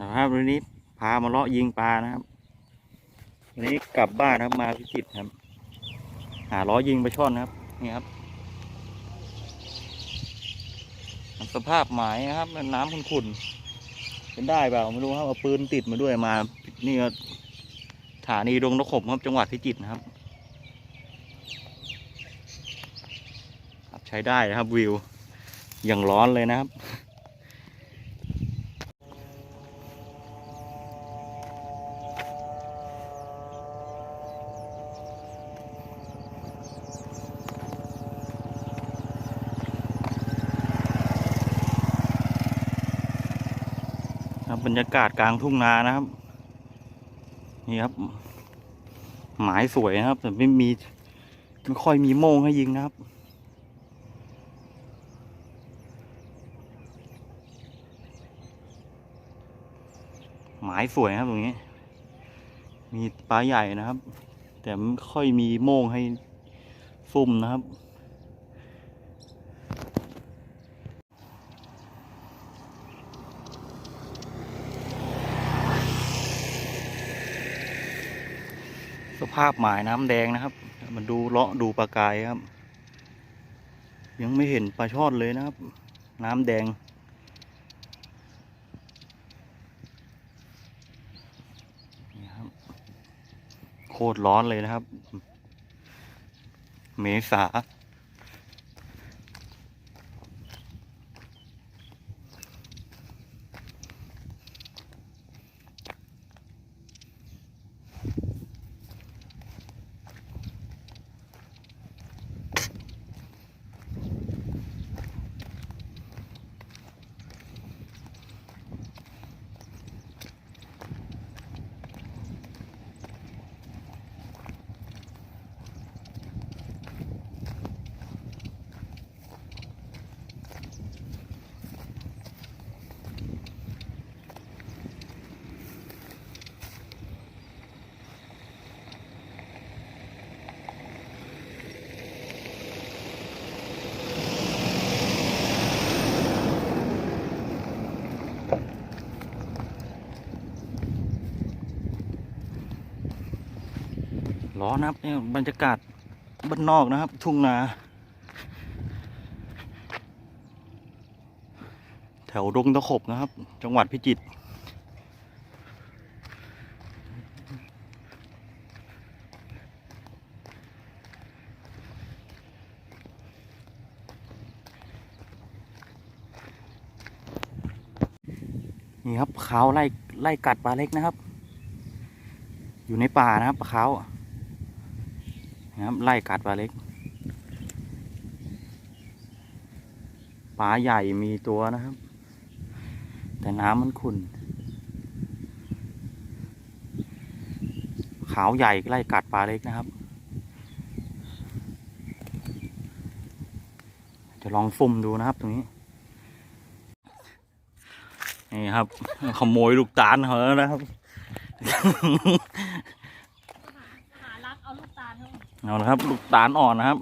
นะครับวันนี้พามาเลาะยิงปลานะครับวันนี้กลับบ้านครับมาพิจิตรครับ หาล้อยิงปลาช่อนนะครับนี่ครับสภาพหมายนะครับน้ำขุ่นๆเป็นได้เปล่าไม่รู้ครับเอาปืนติดมาด้วยมานี่ก็สถานีดงนกขมครับจังหวัดพิจิตรนะครับครับใช้ได้นะครับวิวอย่างร้อนเลยนะครับ ครับบรรยากาศกลางทุ่งนานะครับ นี่ครับ หมายสวยนะครับ แต่ไม่มีไม่ค่อยมีโมงให้ยิงนะครับ หมายสวยครับตรงนี้ มีปลาใหญ่นะครับ แต่ไม่ค่อยมีโมงให้ฟุ่มนะครับ ภาพหมายน้ำแดงนะครับ มันดูเลาะดูปลากายครับ ยังไม่เห็นปลาช่อนเลยนะครับ น้ำแดง นี่ครับ โคตรร้อนเลยนะครับ เมษา นนะครับเนี่ยบรรยากาศบ้านนอกนะครับ ทุ่งนา แถวดงตะขบนะครับ จังหวัดพิจิตรนี่ครับขาวไล่ไล่กัดปลาเล็กนะครับ อยู่ในป่านะครับปลาขาว นะครับไล่กัดปลาเล็กปลาใหญ่มีตัวนะครับ แต่น้ำมันขุ่นขาวใหญ่ไล่กัดปลาเล็กนะครับจะลองฟุ่มดูนะครับตรงนี้นี่ครับขโมยลูกตาลเขาแล้วนะครับ เอาละครับลูกตาลอ่อนนะครับ